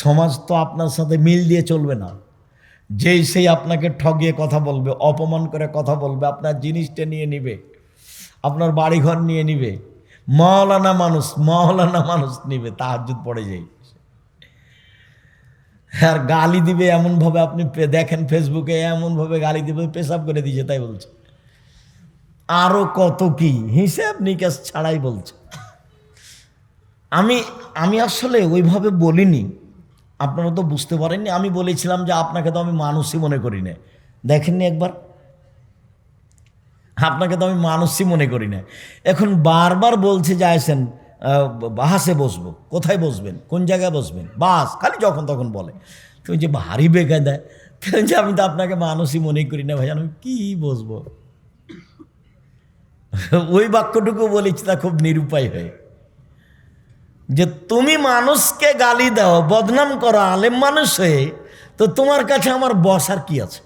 সমাজ তো আপনার সাথে মিল দিয়ে চলবে না। যেই সেই আপনাকে ঠগিয়ে কথা বলবে, অপমান করে কথা বলবে, আপনার জিনিসটা নিয়ে নিবে, আপনার বাড়িঘর নিয়ে নিবে, মহলানা মানুষ মহলানা মানুষ নিবে তাহাজুদ পড়ে যাই আর গালি দিবে এমনভাবে আপনি দেখেন ফেসবুকে এমনভাবে গালি দিবে, পেশাব করে দিয়েছে, তাই বলছে। আরও কত কি, হিসাব নিকাশ ছাড়াই বলছে। আমি আমি আসলে ওইভাবে বলিনি। আপনারা তো বুঝতে পারেননি, আমি বলেছিলাম যে আপনাকে তো আমি মানুষই মনে করি না। দেখেননি একবার? আপনাকে তো আমি মানুষই মনে করি না। এখন বারবার বলছে যে আসেন বাসে বসবো। কোথায় বসবেন? কোন জায়গায় বসবেন? বাস, খালি যখন তখন বলে। তুমি যে ভারী বেকায় দেয় যে আমি তো আপনাকে মানুষই মনে করি না ভাই আমি কি বসবো? ওই বাক্যটুকু বলেছি তা খুব নিরুপায় হয়ে। যে তুমি মানুষকে গালি দাও, বদনাম করো, আলেম মানুষ হয়ে, তো তোমার কাছে আমার বসার কি আছে?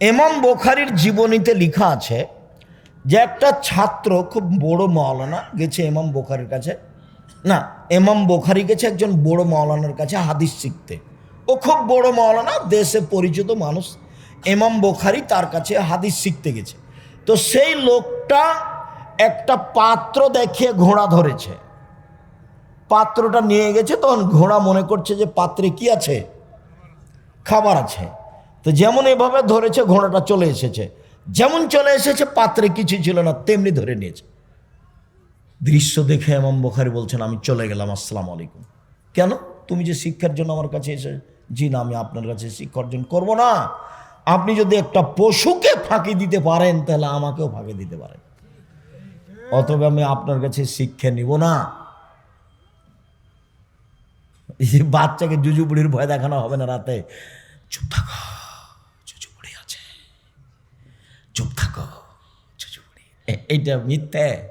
এমাম বোখারির জীবনীতে লেখা আছে যে একটা ছাত্র, খুব বড় মাওলানা গেছে এমাম বোখারির কাছে। না এমাম বোখারি গেছে একজন বড় মাওলানার কাছে হাদিস শিখতে। ও খুব বড় মাওলানা, দেশে পরিচিত মানুষ। এমাম বোখারি তার কাছে হাদিস শিখতে গেছে। তো সেই লোকটা একটা পাত্র দেখিয়ে ঘোড়া ধরেছে। পাত্রটা নিয়ে গেছে, তখন ঘোড়া মনে করছে যে পাত্রে কি আছে? খাবার আছে। তো যেমন এভাবে ধরেছে, ঘোড়াটা চলে এসেছে। যেমন চলে এসেছে, পাত্রে কিছু ছিল না, তেমনি ধরে নিয়েছে। দৃশ্য দেখে এমাম বোখারি বলছেন, আমি চলে গেলাম, আসসালামু আলাইকুম। কেন? তুমি যে শিক্ষার জন্য আমার কাছে এসে, জি না, আমি আপনার কাছে শিক্ষা অর্জন করব না। আপনি যদি একটা পশুকে ফাঁকি দিতে পারেন, তাহলে আমাকেও ফাঁকি দিতে পারেন। অথবা আমি আপনার কাছে শিক্ষা নিব না। বাচ্চাকে জুজু বুড়ির ভয় দেখানো হবে না রাতে। চুপ থাকো জুজু বুড়ি আছে। চুপ থাকো জুজু বুড়ি এইটা মিথ্যে।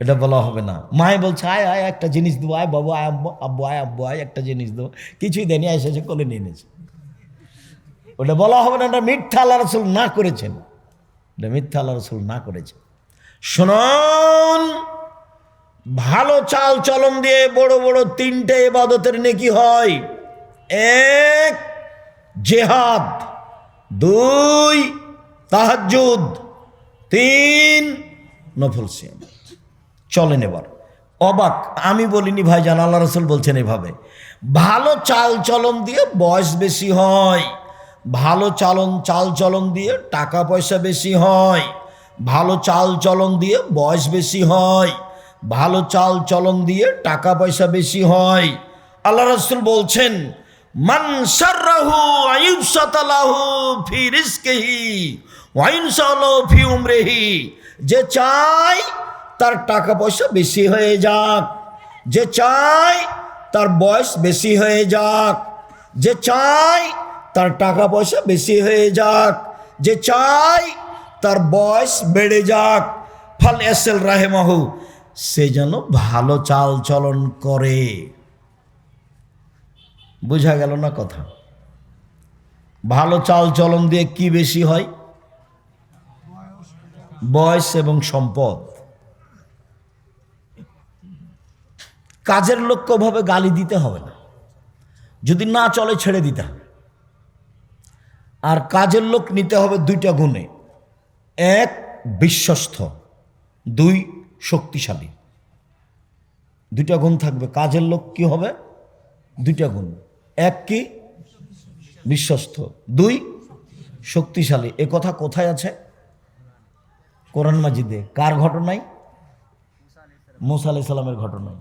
এটা বলা হবে না। মায় বলছে, আয় আয়, একটা জিনিস দেবো আয়, বাবু, আয় আব্বু আব্বু, আয় আব্বু, আয়, একটা জিনিস দেবো কিছুই দেয়নি এসেছে, কোলে নিয়ে নিয়েছে। ওটা বলা হবে না এটা মিথ্যা আল্লাহ রসুল না করেছেন। এটা মিথ্যা আল্লাহ রসুল না করেছেন। শুনুন। ভালো চাল চলন দিয়ে বড় বড় তিনটে ইবাদতের নেকি হয়। এক, জেহাদ। দুই, তাহাজ্জুদ। তিন, নফল সিয়াম। চলেন এবার। অবাক, আমি বলিনি ভাই জান আল্লাহ রসুল বলছেন এভাবে। ভালো চাল চলন দিয়ে বয়স বেশি হয়। ভালো চালন, চাল চলন দিয়ে টাকা পয়সা বেশি হয়। ভালো চাল চলন দিয়ে বয়স বেশি হয়। ভালো চাল চলন দিয়ে টাকা পয়সা বেশি হয়। আল্লাহ রসুল বলছেন যে চাই তার টাকা পয়সা বেশি হয়ে যাক। যে চাই তার বয়স বেশি হয়ে যাক। যে চাই তার টাকা পয়সা বেশি হয়ে যাক। যে চাই তার বয়স বেড়ে যাক। ফল এসেল রাহেমাহু সে যেন ভালো চাল চলন করে। বোঝা গেল না কথা? ভালো চাল চলন দিয়ে কি বেশি হয়? বয়স এবং সম্পদ। কাজের লোককে ওভাবে গালি দিতে হবে না। যদি না চলে, ছেড়ে দিতে হবে। আর কাজের লোক নিতে হবে দুইটা গুণে। এক, বিশ্বস্ত। দুই শক্তিশালী। দুইটা গুণ থাকবে। কাজের লোক কি হবে? দুইটা গুণ। এক কি? বিশ্বস্ত। দুই, শক্তিশালী। এ কথা কোথায় আছে? কোরআন মাজিদে। কার ঘটনায় মুসা আলাই ঘটনায়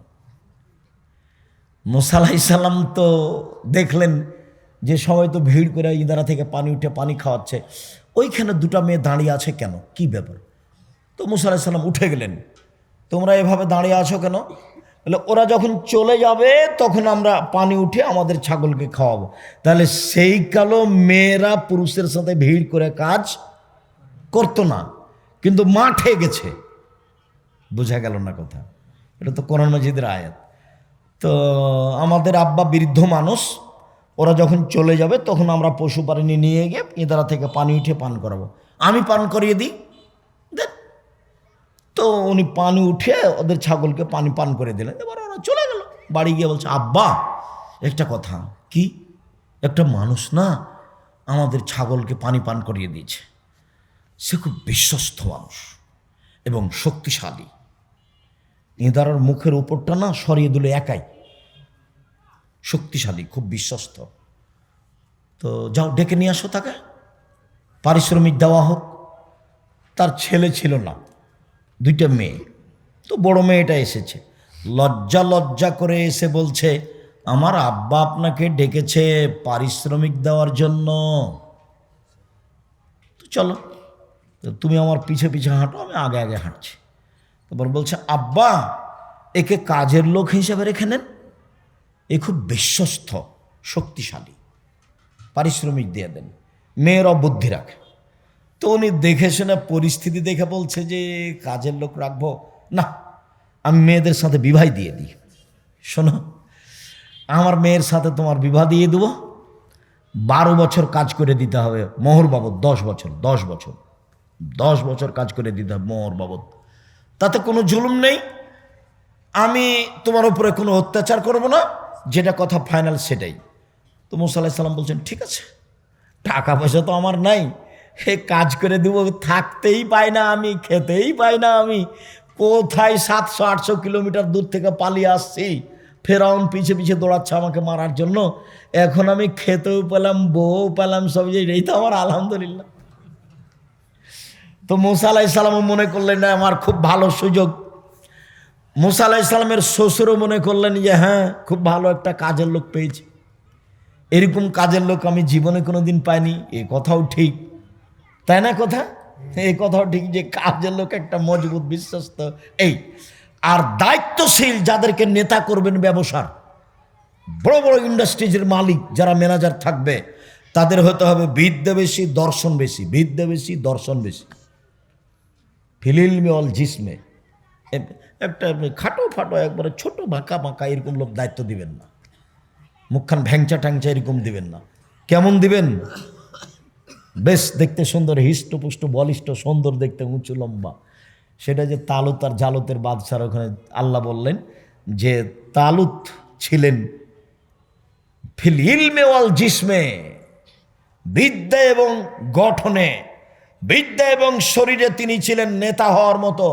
মুসা আলাই তো দেখলেন যে সময় তো ভিড় করে ইদারা থেকে পানি উঠে পানি খাওয়াচ্ছে। ওইখানে দুটা মেয়ে দাঁড়িয়ে আছে কেন? কি ব্যাপার? তো মুসা আলাই উঠে গেলেন। তোমরা এভাবে দাঁড়িয়ে আছো কেন? বলে, ওরা যখন চলে যাবে, তখন আমরা পানি উঠে আমাদের ছাগলকে খাওয়াবো। তাহলে সেই কালো মেয়েরা পুরুষের সাথে ভিড় করে কাজ করতো না, কিন্তু মাঠে গেছে। বোঝা গেল না কথা। এটা তো কোরআন মজিদের আয়াত। তো আমাদের আব্বা বৃদ্ধ মানুষ, ওরা যখন চলে যাবে, তখন আমরা পশু প্রাণী নিয়ে গিয়ে ইদারা থেকে পানি উঠে পান করাবো। আমি পান করিয়ে দিই। তো উনি পানি উঠে ওদের ছাগলকে পানি পান করে দিলেন। এবার ওরা চলে গেল। বাড়ি গিয়ে বলছে, আব্বা, একটা কথা। কি? একটা মানুষ না আমাদের ছাগলকে পানি পান করিয়ে দিয়েছে। সে খুব বিশ্বস্ত মানুষ এবং শক্তিশালী। ইঁদারার মুখের উপরটা না সরিয়ে দিল একাই। শক্তিশালী, খুব বিশ্বস্ত। তো যাও, ডেকে নিয়ে আসো তাকে। পারিশ্রমিক দেওয়া হোক। তার ছেলে ছিল না। দুইটা মেয়ে। তো বড় মেয়েটা এসেছে। লজ্জা লজ্জা করে এসে বলছে, আমার আব্বা আপনাকে ডেকেছে পারিশ্রমিক দেওয়ার জন্য। তো চলো, তুমি আমার পিছে পিছে হাঁটো, আমি আগে আগে হাঁটছি। তারপর বলছে, আব্বা, একে কাজের লোক হিসেবে রেখে নেন। এ খুব বিশ্বস্ত, শক্তিশালী। পারিশ্রমিক দিয়ে দেন। মেয়েরা বুদ্ধি রাখে। তো উনি দেখে শুনে পরিস্থিতি দেখে বলছে যে, কাজের লোক রাখব। না, আমি মেয়েদের সাথে বিবাহ দিয়ে দিই। শোনো, আমার মেয়ের সাথে তোমার বিবাহ দিয়ে দেবো। বারো বছর কাজ করে দিতে হবে মোহর বাবদ, দশ বছর দশ বছর। দশ বছর কাজ করে দিতে হবে মোহর বাবদ। তাতে কোনো জুলুম নেই। আমি তোমার উপরে কোনো অত্যাচার করব না। যেটা কথা ফাইনাল সেটাই। তো মুসা আলাহিস সাল্লাম বলছেন, ঠিক আছে, টাকা পয়সা তো আমার নাই। হে কাজ করে দেব, থাকতেই পাই না আমি, খেতেই পাই না আমি। কোথায় সাতশো, আটশো কিলোমিটার দূর থেকে পালিয়ে আসছি? ফেরাউন পিছে পিছে দৌড়াচ্ছে আমাকে মারার জন্য। এখন আমি খেতেও পেলাম বউ পেলাম, সব যে এই তো আমার আলহামদুলিল্লাহ। তো মুসা আলাহিসাল্লামও মনে করলেন না, আমার খুব ভালো সুযোগ। মুসা আলাহিসাল্লামের শ্বশুরও মনে করলেন যে হ্যাঁ খুব ভালো একটা কাজের লোক পেয়েছি। এরকম কাজের লোক আমি জীবনে কোনো দিন পাইনি, এ কথাও ঠিক। তাই না কথা? এই কথাও ঠিক যে কাজের লোক একটা মজবুত বিশ্বস্ত। এই, আর দায়িত্বশীল যাদেরকে নেতা করবেন ব্যবসার, বড় বড় ইন্ডাস্ট্রিজের মালিক যারা ম্যানেজার থাকবে, তাদের হতে হবে বিদ্যা বেশি, দর্শন বেশি বিদ্যা বেশি, দর্শন বেশি। ফিলিলমে অল জিসমে। একটা খাটো ফাটো, একবারে ছোট বাঁকা বাঁকা এরকম লোক দায়িত্ব দিবেন না। মুখখান ভ্যাংচা ট্যাংচা এরকম দিবেন না। কেমন দিবেন? বেশ দেখতে সুন্দর, হিষ্টপুষ্ট, বলিষ্ঠ, সুন্দর দেখতে, উঁচু, লম্বা। সেটা যে তালুত আর জালুতের বাদশার ওখানে আল্লাহ বললেন যে তালুত ছিলেন ফিল ইলমে ওয়াল জিসমে, বিদ্যা এবং গঠনে। বিদ্যা এবং শরীরে তিনি ছিলেন নেতা হওয়ার মতো।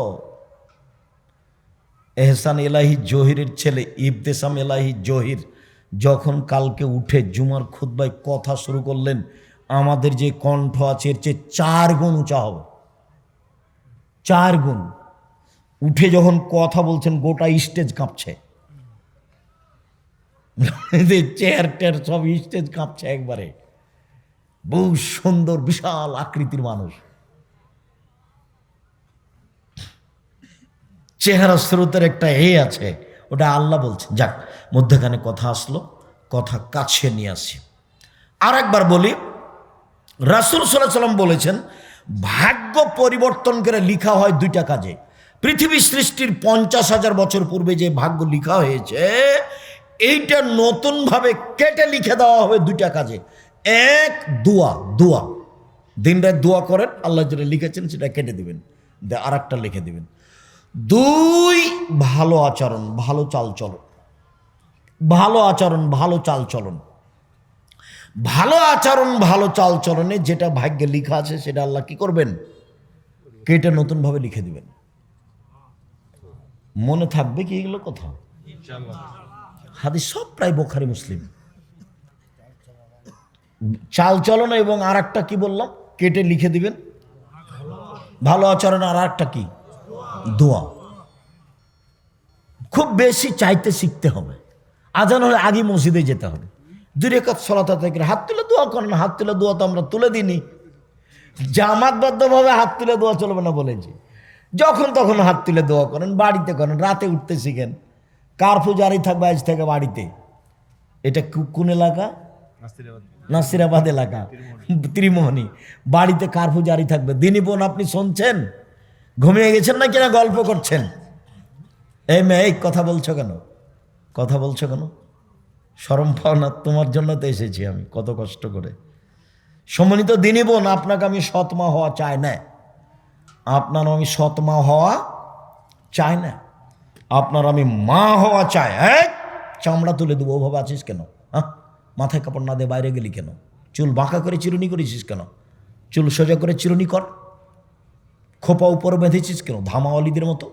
এহসান এলাহি জহিরের ছেলে, ইবতেসাম এলাহি জহির যখন কালকে উঠে জুমার খুদ্বায় কথা শুরু করলেন আমাদের যে কণ্ঠ আছে, এর চেয়ে চার গুণ উঁচা হবে। চার গুণ। উঠে যখন কথা বলছেন, গোটা স্টেজ কাঁপছে। চেয়ার টেয়ার সব স্টেজ কাঁপছে একবারে। বহু সুন্দর, বিশাল আকৃতির মানুষ। চেহারা স্রোতের একটা এ আছে, ওটা আল্লাহ বলছে যাক, মধ্যখানে কথা আসলো, কথা কাছে নিয়ে আসি। আর একবার বলি রাসুল সাল্লাহ সাল্লাম বলেছেন, ভাগ্য পরিবর্তন করে লিখা হয় দুইটা কাজে। পৃথিবী সৃষ্টির পঞ্চাশ হাজার বছর পূর্বে যে ভাগ্য লিখা হয়েছে, এইটা নতুনভাবে কেটে লিখে দেওয়া হবে দুইটা কাজে। এক, দোয়া দোয়া। দিন রাত দোয়া করেন, আল্লাহ যেটা লিখেছেন সেটা কেটে দিবেন আর একটা লিখে দিবেন। দুই, ভালো আচরণ, ভালো চাল চলন ভালো আচরণ, ভালো চাল চলন ভালো আচরণ ভালো চাল চলনে যেটা ভাগ্যে লেখা আছে সেটা আল্লাহ কি করবেন? কেটে নতুনভাবে লিখে দিবেন। মনে থাকবে কি এগুলো কথা? হাদিস সব প্রায় বোখারি মুসলিম। চাল চলন এবং আর একটা কি বললাম? কেটে লিখে দিবেন। ভালো আচরণ আর একটা কি? দোয়া। খুব বেশি চাইতে শিখতে হবে। আজান হলে আগে মসজিদে যেতে হবে। দুই রেখাত সলাতা থেকে হাত তুলে দোয়া করেন হাত তুলে দোয়া তো আমরা তুলে দিইনি। জামাতবদ্ধভাবে হাত তুলে দোয়া চলবে না বলেছি যখন তখন হাত তুলে দোয়া করেন বাড়িতে করেন রাতে উঠতে শিখেন। কারফু জারি থাকবে আজ থেকে বাড়িতে। এটা কোন এলাকা? নাসিরাবাদ। এলাকা। ত্রিমোহনী। বাড়িতে কারফু জারি থাকবে। দিনী বোন আপনি শুনছেন? ঘুমিয়ে গেছেন না কিনা গল্প করছেন? এই মেয়ে এই কথা বলছো কেন? কথা বলছো কেন? সরম পাও না তোমার জন্য তো এসেছি আমি, কত কষ্ট করে। সম্মানিত দিনী বোন, আপনাকে আমি সৎমা হওয়া চাই না। আপনার আমি সৎমা হওয়া চাই না। আপনার আমি মা হওয়া চাই। এক চামড়া তুলে দেবো, ওভাবে আছিস কেন? হ্যাঁ? মাথায় কাপড় না দিয়ে বাইরে গেলি কেন? চুল বাঁকা করে চিরুনি করেছিস কেন? চুল সোজা করে চিরুনি কর। খোপা উপরে বেঁধেছিস কেন? ধামাওয়ালিদের মতো।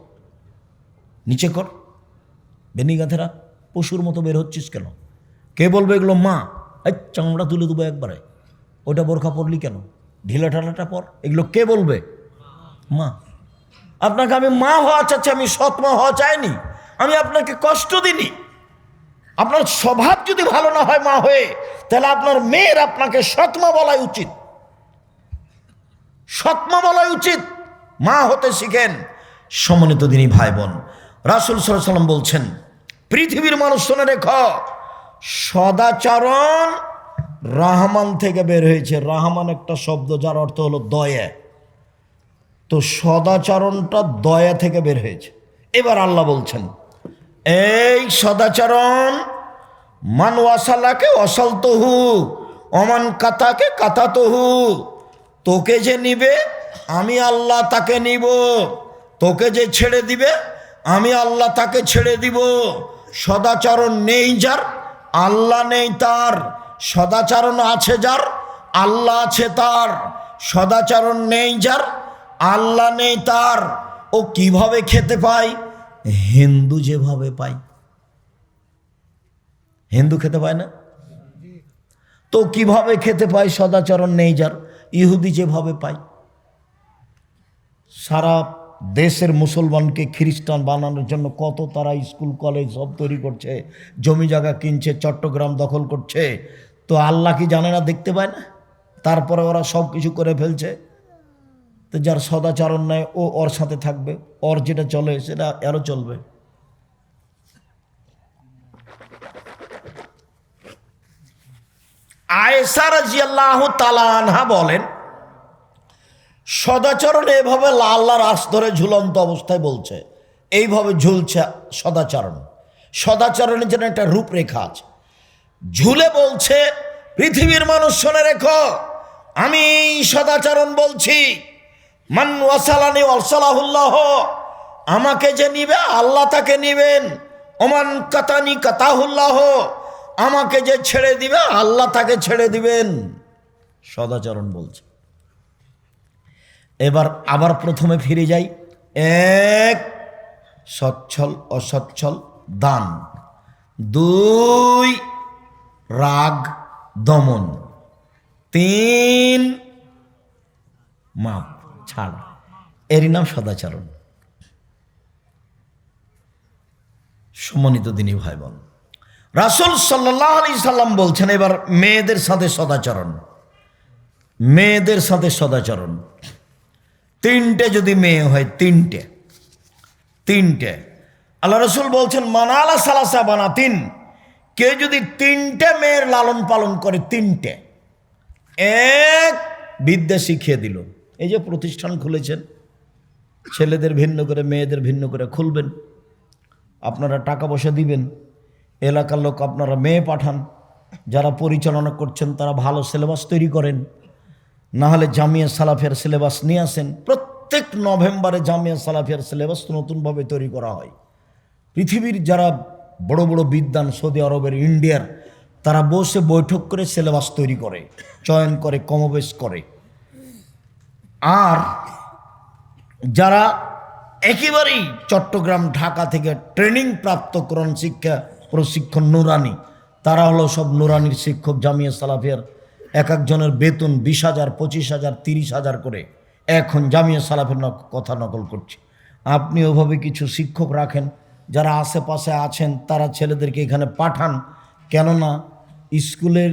নিচে কর। বেনিগাথেরা পশুর মতো বের হচ্ছিস কেন? কে বলবে এগুলো মা? এই চামড়া তুলে দেবো একবারে। ওটা বোরখা পরলি কেন? ঢিলা ঢালাটা পর। এগুলো কে বলবে? মা। আপনাকে আমি মা হওয়া চাচ্ছি, আমি সৎ মা হওয়া চাইনি। আমি আপনাকে কষ্ট দিনি আপনার স্বভাব যদি ভালো না হয় মা হয়ে, তাহলে আপনার মেয়ের আপনাকে সৎমা বলাই উচিত। সৎমা বলাই উচিত। মা হতে শিখেন সমন্বিত দিনী ভাই বোন। রাসুল সাল্লাম বলছেন, পৃথিবীর মানুষ শুনে রেখ সদাচরণ রাহমান থেকে বের হয়েছে। রাহমান একটা শব্দ যার অর্থ হলো দয়া। তো সদাচরণটা দয়া থেকে বের হয়েছে। এবার আল্লাহ বলছেন, এই সদাচরণ মান ওয়াসালাকে অসাল তহু অমান কাতাকে কাতা তহু তোকে যে নিবে, আমি আল্লাহ তাকে নিব। তোকে যে ছেড়ে দিবে, আমি আল্লাহ তাকে ছেড়ে দিব। সদাচরণ নেই যার আল্লাহ নেই তার, সদাচরণ আছে যার, আল্লাহ আছে তার, সদাচরণ নেই যার, আল্লাহ নেই তার। ও কীভাবে খেতে পায়? হিন্দু যেভাবে পায়। হিন্দু খেতে পায় না? তো কীভাবে খেতে পায়? সদাচরণ নেই যার, ইহুদি যেভাবে পায়। সারা দেশের মুসলমানকে খ্রিস্টান বানানোর জন্য কত তারা স্কুল, কলেজ সব তৈরি করছে, জমি জায়গা কিনছে, চট্টগ্রাম দখল করছে। তো আল্লাহ কি জানে না, দেখতে পায় না? তারপরে ওরা সব কিছু করে ফেলছে। তো যার সদাচরণ নেয় ও ওর সাথে থাকবে। ওর যেটা চলে, সেটা এরও চলবে। আয়েসা রাজিয়াল্লাহ তালানহা বলেন সদাচরণ এভাবে আল্লাহর আস ধরে ঝুলন্ত অবস্থায় বলছে। এইভাবে ঝুলছে সদাচরণ। সদাচরণের জন্য একটা রূপরেখা আছে। ঝুলে বলছে, পৃথিবীর মানুষ শোনে রেখো, আমি সদাচরণ বলছি। মান ওয়াসালানি ওয়াসালাহুল্লাহ আমাকে যে নিবে, আল্লাহ তাকে নিবেন। ওমান কাতানি কাতাহুল্লাহ, আমাকে যে ছেড়ে দিবে, আল্লাহ তাকে ছেড়ে দিবেন। সদাচরণ বলছে। এবার আবার প্রথমে ফিরে যাই। এক, সচ্ছল, অসচ্ছল, দান। দুই, রাগ, দমন। তিন, মাপ, ছাড়। এরই নাম সদাচরণ। সম্মানিত দিনী ভাই বোন রাসুল সাল্লাহ আলি সাল্লাম বলছেন, এবার মেয়েদের সাথে সদাচরণ। মেয়েদের সাথে সদাচরণ। তিনটে যদি মেয়ে হয়, তিনটে। তিনটে। আল্লাহ রসুল বলছেন, মানালা সালাসা বানা তিন কে যদি তিনটে মেয়ের লালন পালন করে, তিনটে। এক বিদ্যা শিখিয়ে দিল। এই যে প্রতিষ্ঠান খুলেছেন, ছেলেদের ভিন্ন করে, মেয়েদের ভিন্ন করে খুলবেন। আপনারা টাকা পয়সা দিবেন। এলাকার লোক আপনারা মেয়ে পাঠান। যারা পরিচালনা করছেন, তারা ভালো সিলেবাস তৈরি করেন। না হলে জামিয়া সালাফের সিলেবাস নিয়ে আসেন। প্রত্যেক নভেম্বরে জামিয়া সালাফের সিলেবাস নতুনভাবে তৈরি করা হয়। পৃথিবীর যারা বড় বড় বিদ্যান সৌদি আরবের ইন্ডিয়ার, তারা বসে বৈঠক করে সিলেবাস তৈরি করে, চয়ন করে, কমবেশ করে। আর যারা একেবারেই চট্টগ্রাম, ঢাকা থেকে ট্রেনিং প্রাপ্ত কোরআন শিক্ষা প্রশিক্ষণ নুরানি, তারা হলো সব নুরানির শিক্ষক জামিয়া সালাফিয়ার এক একজনের বেতন বিশ হাজার, পঁচিশ হাজার, তিরিশ হাজার করে। এখন জামিয়া সালাফের কথা নকল করছি। আপনি ওভাবে কিছু শিক্ষক রাখেন, যারা আশেপাশে আছেন, তারা ছেলেদেরকে এখানে পাঠান। কেননা স্কুলের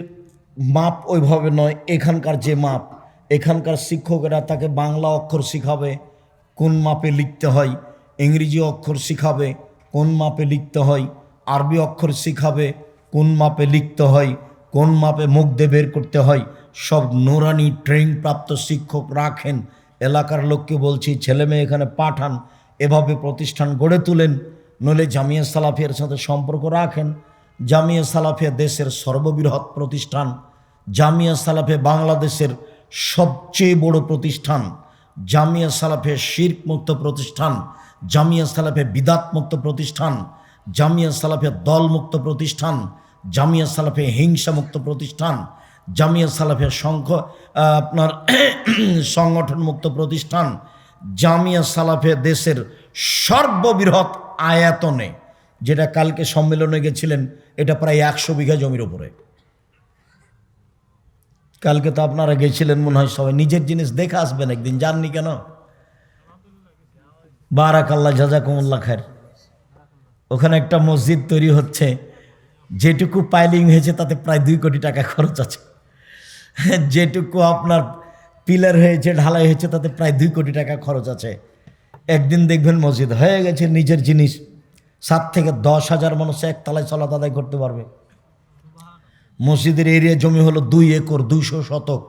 মাপ ওইভাবে নয়, এখানকার যে মাপ, এখানকার শিক্ষকেরা তাকে বাংলা অক্ষর শিখাবে, কোন মাপে লিখতে হয়, ইংরেজি অক্ষর শিখাবে, কোন মাপে লিখতে হয়, আরবি অক্ষর শিখাবে, কোন মাপে লিখতে হয় কোন মাপে মুখ দিয়ে বের করতে হয়? সব নোরানি ট্রেনিং প্রাপ্ত শিক্ষক রাখেন। এলাকার লোককে বলছি, ছেলে মেয়ে এখানে পাঠান, এভাবে প্রতিষ্ঠান গড়ে তুলেন। নইলে জামিয়া সালাফিয়ার সাথে সম্পর্ক রাখেন। জামিয়া সালাফিয়া দেশের সর্ববৃহৎ প্রতিষ্ঠান। জামিয়া সালাফে বাংলাদেশের সবচেয়ে বড় প্রতিষ্ঠান। জামিয়া সালাফে শির্ক মুক্ত প্রতিষ্ঠান। জামিয়া সালাফে বিদাত মুক্ত প্রতিষ্ঠান। জামিয়া সালাফিয়া দলমুক্ত প্রতিষ্ঠান। জামিয়া সালাফিয়া হিংসামুক্ত প্রতিষ্ঠান, জামিয়া সালাফিয়া সংঘ আপনার সংগঠন মুক্ত প্রতিষ্ঠান, জামিয়া সালাফিয়া দেশের সর্ববৃহৎ আয়াতনে, যেটা কালকে সম্মেলনে গেছিলেন, এটা প্রায় একশো বিঘা জমির উপরে। কালকে তো আপনারা গেছিলেন, মনে হয় সবাই নিজের জিনিস দেখে আসবেন একদিন জাননি কেন? বারাকাল্লা জাজাকুমুল্লা খায়ের ওখানে একটা মসজিদ তৈরি হচ্ছে যেটুকু পাইলিং হয়েছে, তাতে প্রায় দুই কোটি টাকা খরচ আছে। যেটুকু আপনার পিলার হয়েছে, ঢালাই হয়েছে, তাতে প্রায় দুই কোটি টাকা খরচ আছে। একদিন দেখবেন মসজিদ হয়ে গেছে নিজের জিনিস। সাত থেকে দশ হাজার মানুষ একতলায় চলাত আদায় করতে পারবে। মসজিদের এরিয়া জমি হলো দুই একর, দুইশো শতক।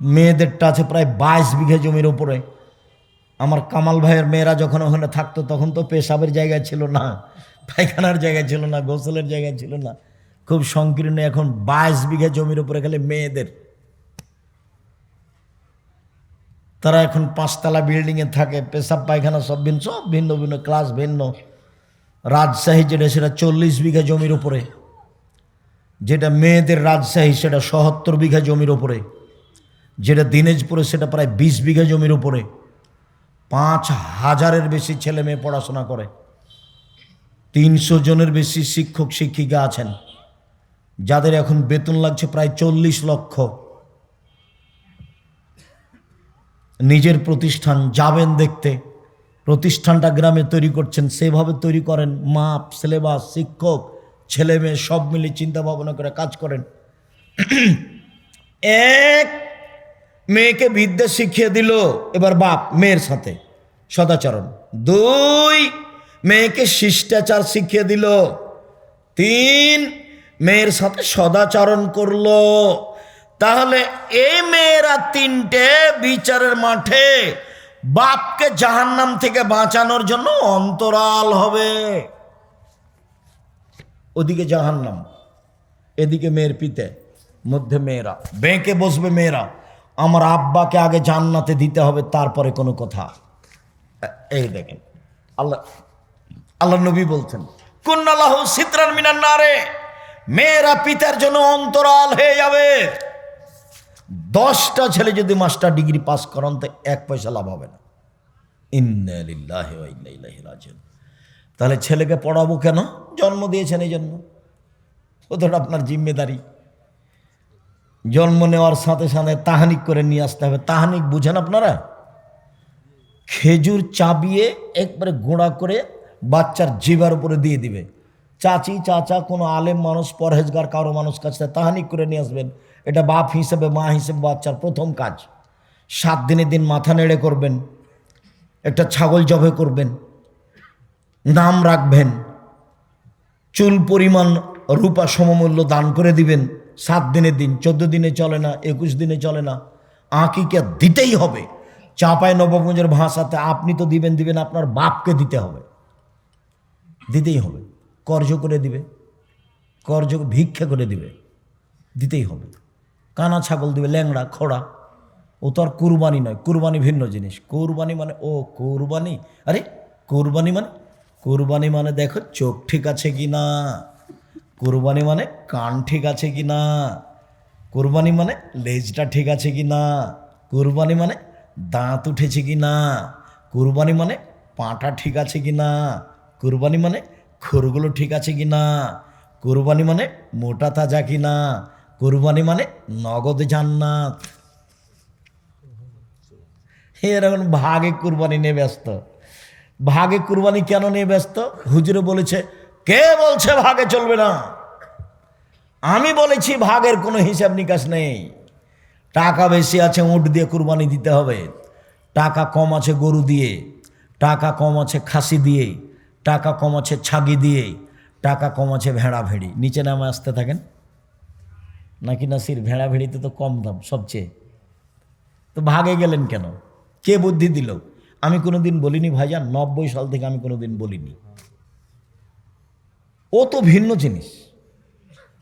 মেয়েদেরটা আছে প্রায় বাইশ বিঘা জমির ওপরে। আমার কামাল ভাইয়ের মেয়েরা যখন ওখানে থাকতো, তখন তো পেশাবের জায়গা ছিল না। পায়খানার জায়গা ছিল না, গোসলের জায়গা ছিল না। খুব সংকীর্ণ এখন বাইশ বিঘা জমির উপরে খালি মেয়েদের। তারা এখন পাঁচতলা বিল্ডিংয়ে থাকে, পেশাব, পায়খানা সব ভিন্ন সব ভিন্ন ভিন্ন ক্লাস ভিন্ন। রাজশাহী যেটা, সেটা চল্লিশ বিঘা জমির উপরে। যেটা মেয়েদের রাজশাহী, সেটা সহত্তর বিঘা জমির উপরে। যেটা দিনাজপুরে, সেটা প্রায় বিশ বিঘা জমির উপরে। পাঁচ হাজারের বেশি ছেলে মেয়ে পড়াশোনা করে। তিনশো জনের বেশি শিক্ষক শিক্ষিকা আছেন, যাদের এখন বেতন লাগছে প্রায় চল্লিশ লক্ষ। নিজের প্রতিষ্ঠান যাবেন দেখতে, প্রতিষ্ঠানটা গ্রামে তৈরি করছেন, সেভাবে তৈরি করেন, মাপ, সিলেবাস, শিক্ষক, ছেলে মেয়ে, সব মিলে চিন্তা ভাবনা করে কাজ করেন। এক মেয়েকে বিদ্যা শিখিয়ে দিল, এবার বাপ, মেয়ের সাথে, সদাচরণ। দুই মেয়েকে শিষ্টাচার শিখিয়ে দিল। তিন, মেয়ের সাথে সদাচরণ করল। তাহলে এই মেয়েরা তিনটে বিচারের মাঠে বাপকে জাহান্নাম থেকে বাঁচানোর জন্য অন্তরাল হবে। ওদিকে জাহান্নাম, এদিকে মেয়ের পিতে, মধ্যে মেয়েরা, বেঁকে বসবে মেয়েরা। আমার আব্বাকে আগে জান্নাতে দিতে হবে, তারপরে কোনো কথা। এই দেখেন, আল্লাহ আল্লাহ নবী বলছেন কুন্নাল্লাহ সিতরান মিনার নারে, মেয়েরা পিতার জন্য অন্তরাল হয়ে যাবে। দশটা ছেলে যদি মাস্টার ডিগ্রি পাস করান, তো এক পয়সা লাভ হবে না। ইন্না তাহলে ছেলেকে পড়াবো কেন? জন্ম দিয়েছেন এই জন্য। ওটা আপনার জিম্মেদারি। জন্ম নেওয়ার সাথে সাথে তাহানিক করে নিয়ে আসতে হবে। তাহানিক বুঝেন আপনারা? খেজুর চাবিয়ে একবারে গোড়া করে বাচ্চার জিবার উপরে দিয়ে দিবে। চাচি, চাচা, কোনো আলেম মানুষ, পরহেজগার কারও মানুষ কাছে তাহানি করে নিয়ে আসবেন। এটা বাপ হিসেবে, মা হিসেবে বাচ্চার প্রথম কাজ। সাত দিনের দিন মাথা নেড়ে করবেন, একটা ছাগল জবে করবেন, নাম রাখবেন, চুল পরিমাণ রূপা সমমূল্য দান করে দিবেন, সাত দিনের দিন, চোদ্দ দিনে চলে না, একুশ দিনে চলে না আঁকিকে দিতেই হবে? চাপায় নবগঞ্জের ভাষাতে আপনি তো দিবেন দিবেন আপনার বাপকে দিতে হবে। দিতেই হবে। কর্জ করে দিবে। কর্জ ভিক্ষা করে দিবে। দিতেই হবে। কানা ছাগল দিবে, ল্যাংড়া, খোড়া। ও তো আর কুরবানি নয়। কুরবানি ভিন্ন জিনিস। কুরবানি মানে ও কুরবানি? আরে, কুরবানি মানে? কুরবানি মানে দেখো চোখ ঠিক আছে কি না? কুরবানি মানে কান ঠিক আছে কি না? কুরবানি মানে লেজটা ঠিক আছে কি না? কুরবানি মানে দাঁত উঠেছে কি না? কুরবানি মানে পাটা ঠিক আছে কি না? কুরবানি মানে খুরগুলো ঠিক আছে কি না কুরবানি মানে মোটা তাজা কি না কুরবানি মানে নগদ জান্নাত। এর এখন ভাগে কুরবানি নিয়ে ব্যস্ত। ভাগে কুরবানি কেন নিয়ে ব্যস্ত? হুজুরে বলেছে, কে বলছে ভাগে চলবে না? আমি বলেছি ভাগের কোনো হিসাব নিকাশ নেই। টাকা বেশি আছে, উঁট দিয়ে কুরবানি দিতে হবে। টাকা কম আছে, গরু দিয়ে। টাকা কম আছে, খাসি দিয়ে। টাকা কমাচ্ছে ছাগি দিয়ে টাকা কমাছে ভেড়া ভেড়ি নিচে নামে আসতে থাকেন? নাকি নাসির ভেড়া ভেড়িতে তো কম দাম সবচেয়ে। তো ভাগে গেলেন কেন? কে বুদ্ধি দিল? আমি কোনো দিন বলিনি ভাইজান, নব্বই সাল থেকে আমি কোনো দিন বলিনি। ও তো ভিন্ন জিনিস।